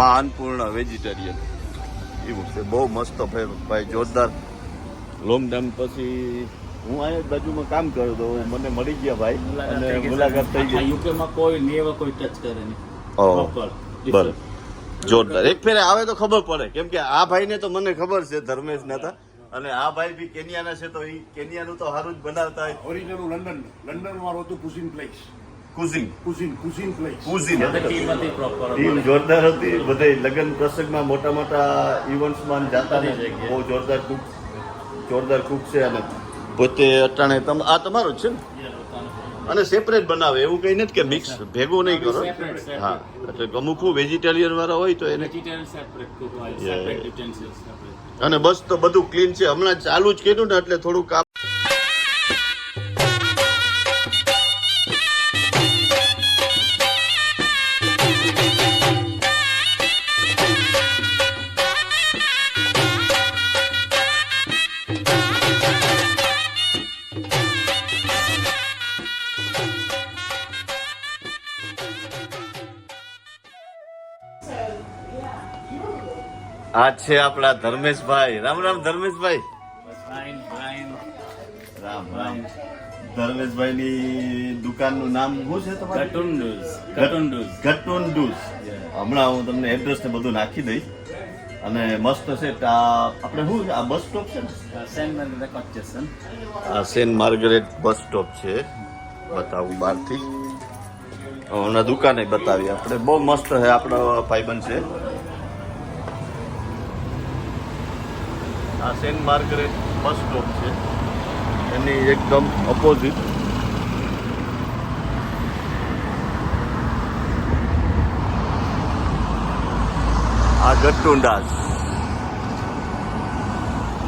મા અન્નપૂર્ણા વેજીટેરિયન એવું છે બહુ મસ્ત ભાઈ ભાઈ જોરદાર. લોંગ પછી હું અહીંયા બાજુમાં કામ કરું તો મને મળી ગયા ભાઈ અને મુલાકાત થઈ ગઈ. યુકે માં કોઈ એવા કોઈ ટચ કરે નહીં. બરાબર જોરદાર. એક ફેરે આવે તો ખબર પડે. કેમ કે આ ભાઈને તો મને ખબર છે ધર્મેશ નાતા. અને આ ભાઈ બી કેનિયાના છે તો એ કેનિયાનું તો સારું જ બનાવતા હોય. ઓરિજિનલ લંડનમાં હતું cuisine place cuisine. Cuisine place cuisine. The team હતી proper. ટીમ જોરદાર હતી. બધે લગ્ન પ્રસંગમાં મોટા મોટા ઇવેન્ટ્સમાં જાતા બહુ જોરદાર કુક જોરદાર કુક છે અને પોતે અટાણે તમ આ તમારું જ છે ને? અને સેપરેટ બનાવે. એવું કઈ નથી કે મિક્સ ભેગું નહીં કરો. હા એટલે અમુક વેજીટેરિયન વાળા હોય તો એને. અને બસ તો બધું ક્લીન છે. હમણાં ચાલુ જ કીધું ને એટલે થોડું આ છે આપણા ધર્મેશભાઈ. રામ રામ ધર્મેશભાઈ. રામ રામ. ધર્મેશભાઈની દુકાનનું નામ શું છે તમારું. ગટોન ડૂસ હમણાં હું તમને એડ્રેસ ને બધું નાખી દઈશ. અને મસ્ત છે આ આપણે શું છે? આ બસ સ્ટોપ છે ને. આ સેન્ટ માર્ગરેટ બસ સ્ટોપ છે. બતાવું બહારથી. હમણાં દુકાને બતાવી આપણે બહુ મસ્ત છે આપણો ભાઈબંધ છે. આ સેન્ટ માર્ગરેટ બસ સ્ટોપ છે. એની એકદમ ઓપોઝિટ આ ગટ્ટુંડાસ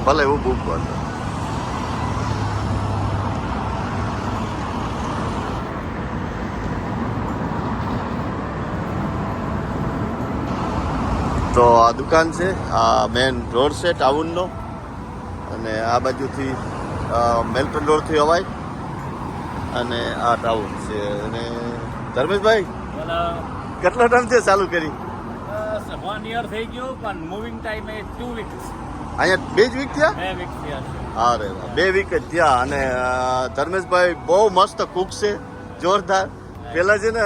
ભલે એવું બુક કરતો તો. આ દુકાન છે, આ મેન રોડ છે ટાઉનનો અને આ બાજુથી અ, મેલ્ટન રોડથી અવાય. અને આ ટાઉન છે. અને ધર્મેશભાઈ કેટલો ટાઈમ છે ચાલુ કરી? વન યર થઈ ગયું પણ મૂવિંગ ટાઈમ એ ટુ વીક્સ અહીંયા બે જ વીક થયા? બે વીક થયા અરે બે વીક જ થયા. અને ધર્મેશભાઈ બહુ મસ્ત કુક છે જોરદાર. પેલા છે ને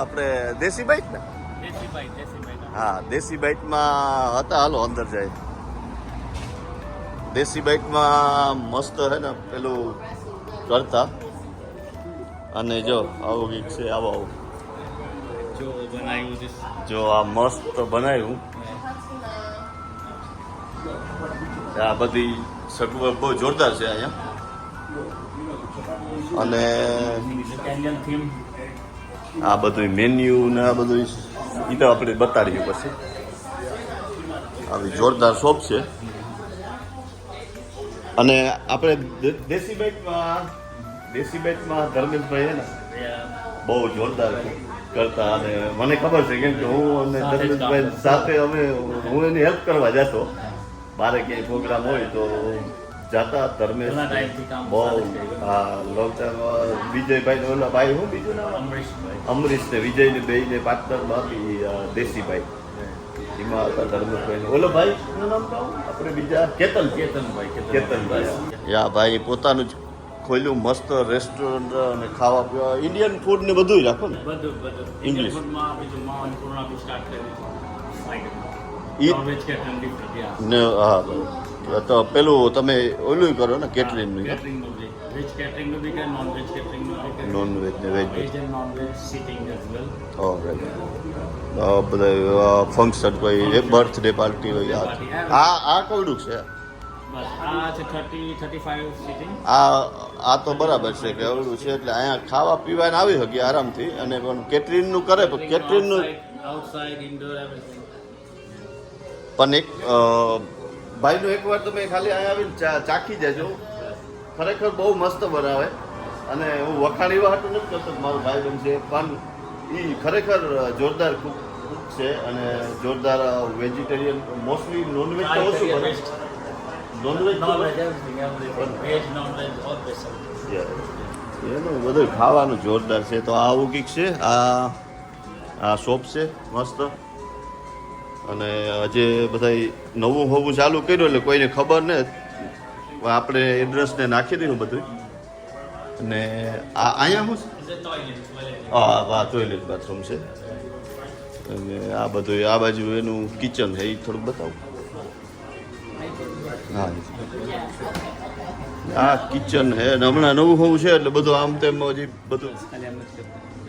આપણે દેશી બાઈક ને? દેશી ભાઈ દેશી ભાઈ હા દેશી બાઇકમાં હતા હાલો અંદર જાય. દેશી બાઇકમાં મસ્ત હે ને પેલું કરતા. અને જો આવું ગીત છે આવો આવું. જો બનાવ્યું જો આ મસ્ત બનાવ્યું. આ બધી સગવડ બહુ જોરદાર છે અહીંયા. અને આ બધું મેન્યુ ને આ બધું એ તો આપણે બતાડીએ પછી. આવી જોરદાર શોપ છે. અને આપણે દેશી બાઇકમાં દેશી બેટમાં ધર્મેશભાઈ હે ને બહુ જોરદાર કરતા અને મને ખબર છે કેમ કે હું અને કરતા. સાથે અમે હું એની હેલ્પ કરવા જતો મારે ક્યાંય પ્રોગ્રામ હોય તો જાતા ધર્મેશ બહુ. હા લોંગ ટાઈમ વિજયભાઈ ઓલા ભાઈ હું બીજું નામ અમરીશ ને વિજય ને બે ને પાર્ટનર બાકી દેશીભાઈ એમાં હતા ધર્મેશભાઈ ઓલો ભાઈ શું નામ કહું? આપણે બીજા કેતન કેતનભાઈ કેતનભાઈ. યા ભાઈ પોતાનું જ ખોલ્યું મસ્ત રેસ્ટોરન્ટ અને ખાવા પીવા. ઇન્ડિયન ફૂડ ને બધું જ રાખો ને. બધું બધું. ઇંગ્લિશ સ્ટાર્ટ તો પેલું તમે ઓલું કરો ને કેટરિંગનું. કેટરિંગનું વેજ કેટરિંગનું બી કે નોન વેજ કેટરિંગનું નોન વેજ ને veg veg and non veg sitting as well બધા ફંક્શન કોઈ બર્થડે પાર્ટી હોય આ આ કોડું છે? આ આ તો બરાબર છે કે અવળું છે એટલે અહીંયા ખાવા પીવાને આવી શકીએ આરામથી અને પણ કેટરિંગનું કરે પણ કેટરિંગનું આઉટસાઇડ ઇન્ડોર એવરીથિંગ પણ એક ભાઈનું એક વાર તમે ખાલી અહીંયા આવીને ચાખી જજો ખરેખર બહુ મસ્ત બનાવે. અને હું વખાણી વાટું નથી કરતો મારો ભાઈ બન છે પણ એ ખરેખર જોરદાર કુક છે અને જોરદાર વેજીટેરિયન મોસ્ટલી નોનવેજ તો ઓછું બને નોનવેજ એનું બધું ખાવાનું જોરદાર છે. તો આવું કંઈક છે આ આ શોપ છે મસ્ત. અને આજે બધા નવું હોવું ચાલુ કર્યું એટલે કોઈને ખબર ને આપણે એડ્રેસને નાખી દીધું બધું અને આ અહીંયા શું હા હા ટોયલેટ બાથરૂમ છે. અને આ બધું, આ બાજુ એનું કિચન છે એ થોડુંક બતાવું. હા. આ કિચન છે, અને હમણાં નવું હોવું છે, એટલે બધું આમ તેમ હજી બધું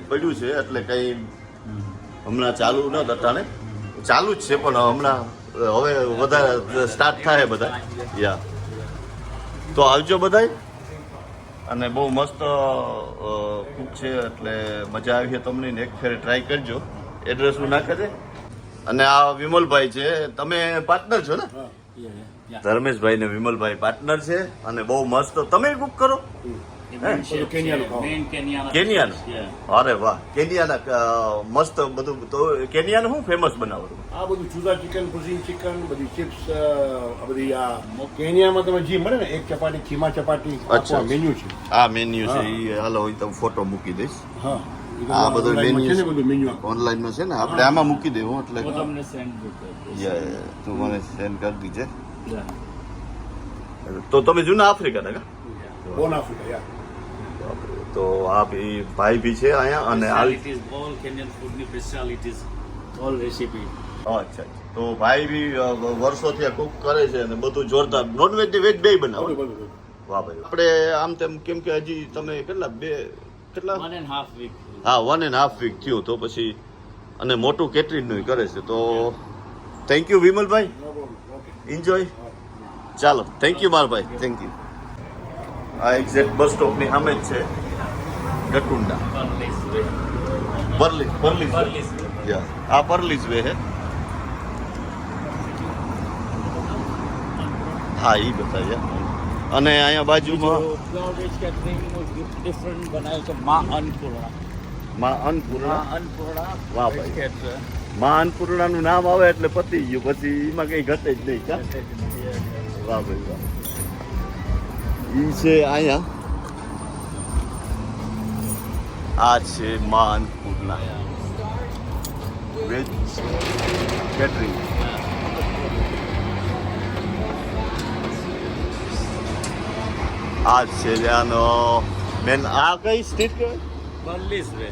પડ્યું છે, એટલે કંઈ હમણાં ચાલુ ન અટાણે ચાલુ જ છે, પણ હમણાં હવે વધારે સ્ટાર્ટ થાય બધા. યા. તો આવજો બધાય. અને બહુ મસ્ત કુક છે, એટલે મજા આવી છે તમને. એક ફેરે ટ્રાય કરજો. એડ્રેસ હું નાખે છે. અને આ વિમલભાઈ છે. તમે પાર્ટનર છો ને? ધર્મેશભાઈ ને વિમલભાઈ પાર્ટનર છે અને બહુ મસ્ત. તમે બુક કરો. કેન્યાનું અરે વાહ. કેનિયાના મસ્ત બધું. તો કેનિયાનું શું ફેમસ બનાવો? છો? આ બધું જુદા ચિકન કુઝિન ચિકન બધી ચિપ્સ આ બધી આ કેનિયામાં તમે જે મળે ને એક ચપાટી ખીમા ચપાટી અચ્છા. મેન્યુ છે. આ મેન્યુ છે. એ હાલો હું તમે ફોટો મૂકી દઈશ. હા. આ બધું ને મેન્યુ બધું મેન્યુ ઓનલાઈનમાં છે ને? આપણે આમાં મૂકી દેવું એટલે તમને send કરું. યા, યા, તું મને સેન્ડ કરી દીજે. તો તમે જૂના આફ્રિકાના કા બોન આફ્રિકા યા તો આ ભી ભાઈ બી છે અહીંયા અને આવી Specialities, all Kenyan food ની specialities, all recipe. અચ્છા અચ્છા. તો ભાઈ બી વર્ષોથી કુક કરે છે અને બધું જોરદાર. નોનવેજ ને વેજ બે બનાવે. વાહ ભાઈ. આપણે આમ તેમ કેમ કે હજી તમે કેટલા બે કેટલા? વન એન્ડ હાફ વીક હા વન એન્ડ હાફ વીક થયું. તો પછી અને મોટું કેટરિંગનું કરે છે. તો થેન્ક યુ વિમલભાઈ. એન્જોય ચાલો થેન્ક યુ મારભાઈ થેન્ક યુ આ એક્ઝેક્ટ બસ સ્ટોપની સામે જ છે ગટુંડા. પરલી પરલી પરલી આ પરલી વે હે. હા એ બતાવ્યા અને અહીંયા બાજુમાં different બનાવ્યું છે માં અન્નપૂર્ણા. માં અન્નપૂર્ણા? અન્નપૂર્ણા વાહ ભાઈ. માં અન્નપૂર્ણાનું નામ આવે એટલે પતી ગયું. પછી એમાં કઈ ઘટે જ નહીં કા? વાહ ભાઈ વાહ. ઈ છે અહીંયા. આ છે માં અન્નપૂર્ણા વેજ કેટરિંગ આ છે ત્યાંનો મેન આ કઈ સ્ટ્રીટ કહેવાય? બર્લીઝ વે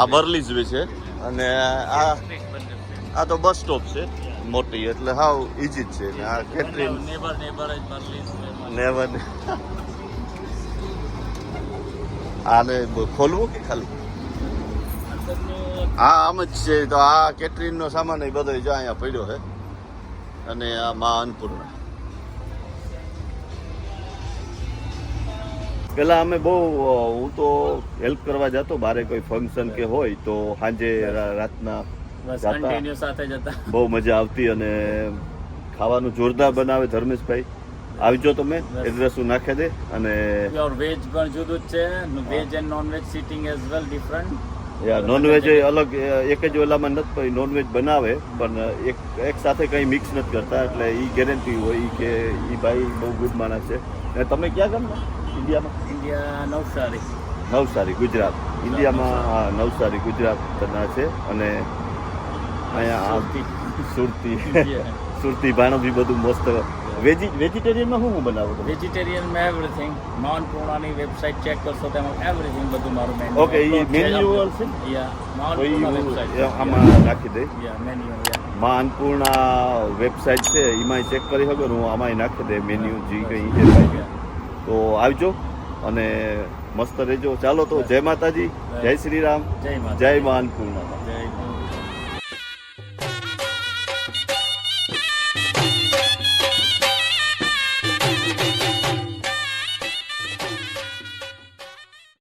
આ બર્લીઝ વે છે. અને આ આ તો બસ સ્ટોપ છે મોટી એટલે હાવ ઈજી જ છે. ને આ કેટરિંગ નેબર નેબર જ way આને ખોલવું કે ખાલી? હા આમ જ છે તો આ કેટરિંગનો સામાન એ બધો જો અહીંયા પડ્યો છે. અને આ મા અન્નપૂર્ણા. પેલા અમે બહુ હું તો હેલ્પ કરવા જતો બારે કોઈ ફંક્શન કે હોય તો સાંજે રાતના બહુ મજા આવતી અને ખાવાનું જોરદાર બનાવે ધર્મેશભાઈ. આવજો તમે એડ્રેસ હું નાખી દે અને યોર વેજ પણ જુદું જ છે. Veg and non veg sitting as well different non veg અલગ અ, એક જ ઓલામાં નથી પણ નોનવેજ બનાવે પણ એક એક સાથે કંઈ મિક્સ નથી કરતા એટલે એ ગેરંટી હોય કે એ ભાઈ બહુ ગુડ માણસ છે. અને તમે ક્યાં ગામના? ઇન્ડિયામાં? ઇન્ડિયા નવસારી. નવસારી ગુજરાત. ઇન્ડિયામાં નવસારી. ગુજરાતના છે અને અહીંયા સુરતી. સુરતી. ભાણું બી બધું મસ્ત. વેજી વેજીટેરિયનમાં શું હું બનાવું તમે? વેજીટેરિયનમાં એવરીથિંગ નોન પૂર્ણાની વેબસાઇટ ચેક કરશો તેમાં એવરીથિંગ બધું મારું મેન્યુ ઓકે ઈ મેન્યુ છે? યા આમાં નાખી દે યા મેન્યુ માં અન્નપૂર્ણા વેબસાઇટ છે એમાં ચેક કરી શકો હું આમાંય નાખી દે મેન્યુ જે કંઈ છે તો આવજો અને મસ્ત રહેજો. ચાલો તો જય માતાજી જય શ્રી રામ જય જય માં પૂર્ણ જય